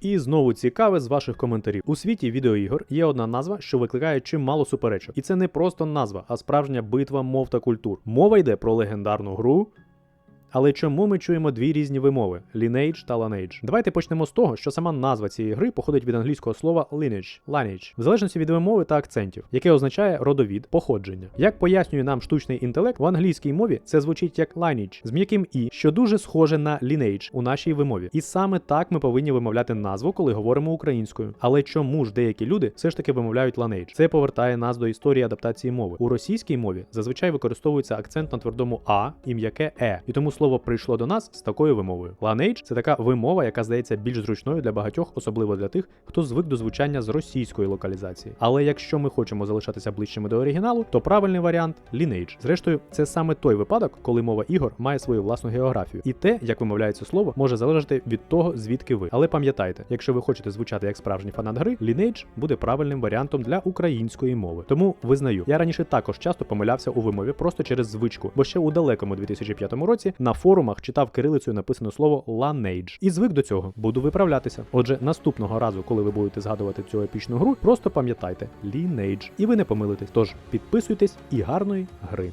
І знову цікаве з ваших коментарів. У світі відеоігор є одна назва, що викликає чимало суперечок. І це не просто назва, а справжня битва мов та культур. Мова йде про легендарну гру. Але чому ми чуємо дві різні вимови Lineage та Lineage? Давайте почнемо з того, що сама назва цієї гри походить від англійського слова lineage, lineage, в залежності від вимови та акцентів, яке означає родовід, походження. Як пояснює нам штучний інтелект, в англійській мові це звучить як lineage з м'яким і, що дуже схоже на lineage у нашій вимові. І саме так ми повинні вимовляти назву, коли говоримо українською. Але чому ж деякі люди все ж таки вимовляють lineage? Це повертає нас до історії адаптації мови. У російській мові зазвичай використовується акцент на твердому а і м'яке е, і тому слово прийшло до нас з такою вимовою. Lineage – це така вимова, яка здається більш зручною для багатьох, особливо для тих, хто звик до звучання з російської локалізації. Але якщо ми хочемо залишатися ближчими до оригіналу, то правильний варіант Lineage. Зрештою, це саме той випадок, коли мова ігор має свою власну географію. І те, як вимовляється слово, може залежати від того, звідки ви. Але пам'ятайте, якщо ви хочете звучати як справжній фанат гри, Lineage буде правильним варіантом для української мови. Тому визнаю, я раніше також часто помилявся у вимові просто через звичку, бо ще у далекому 2005 році на форумах читав кирилицею написане слово Lineage. І звик до цього, буду виправлятися. Отже, наступного разу, коли ви будете згадувати цю епічну гру, просто пам'ятайте Lineage. І ви не помилитесь. Тож підписуйтесь і гарної гри.